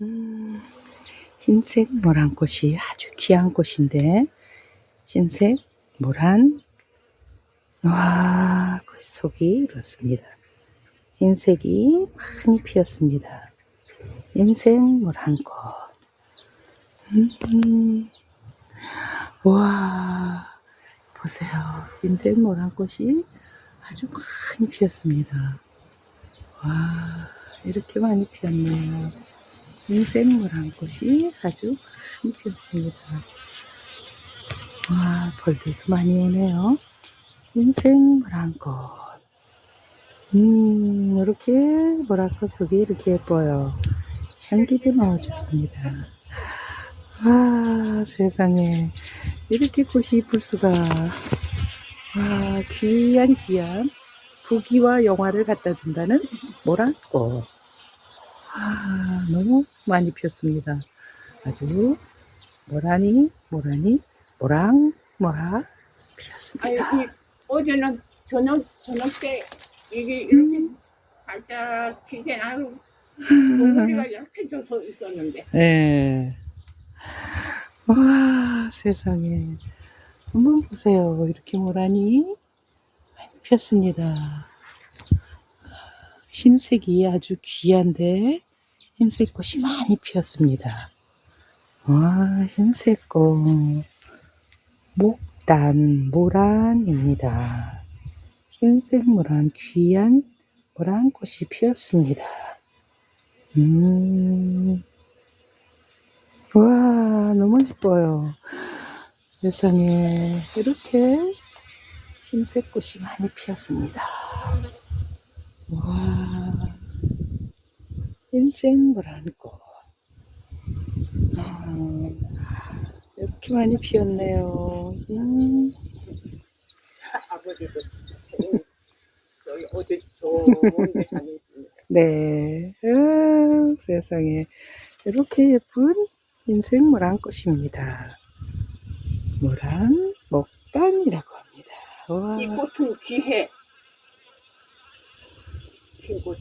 음, 흰색 노란 꽃이 아주 귀한 꽃인데 흰색 노란 와, 그 속이 이렇습니다. 흰색이 많이 피었습니다. 흰색 노란 꽃. 음, 와, 보세요. 흰색 노란 꽃이 아주 많이 피었습니다. 와, 이렇게 많이 피었네요. 흰색 노란 꽃이 아주 피었습니다. 와, 벌들도 많이 오네요. 흰색 노란 꽃. 음, 이렇게 뭐랄까 속이 이렇게 예뻐요. 향기도 좋습니다. 와, 세상에. 이렇게 꽃이 이쁠 수가. 와, 귀한 귀한 부귀와 영화를 갖다 준다는 모란꽃. 아, 너무 많이 피었습니다. 아주 모란이, 모란이, 모랑, 모라 피었습니다. 아니, 이, 어제는 저녁, 저녁 때 이게 이렇게 살짝 기게 나고 머리가 약해져서 있었는데 네. 와, 세상에. 한번 보세요. 이렇게 모란이 많이 피었습니다. 흰색이 아주 귀한데, 흰색 꽃이 많이 피었습니다. 와, 흰색 꽃. 목단, 모란입니다. 흰색 모란, 귀한 모란 꽃이 피었습니다. 음. 와, 너무 예뻐요. 세상에, 이렇게 흰색 꽃이 많이 피었습니다. 흰색 노란 꽃. 아, 이렇게 많이 피었네요. 음, 아버지도 저희 어디 좋은 데 다녔습니다. 네, 아, 세상에, 이렇게 예쁜 흰색 모란 꽃입니다. 모란 목단이라고 합니다. 와. 이 꽃은 귀해. 흰 꽃.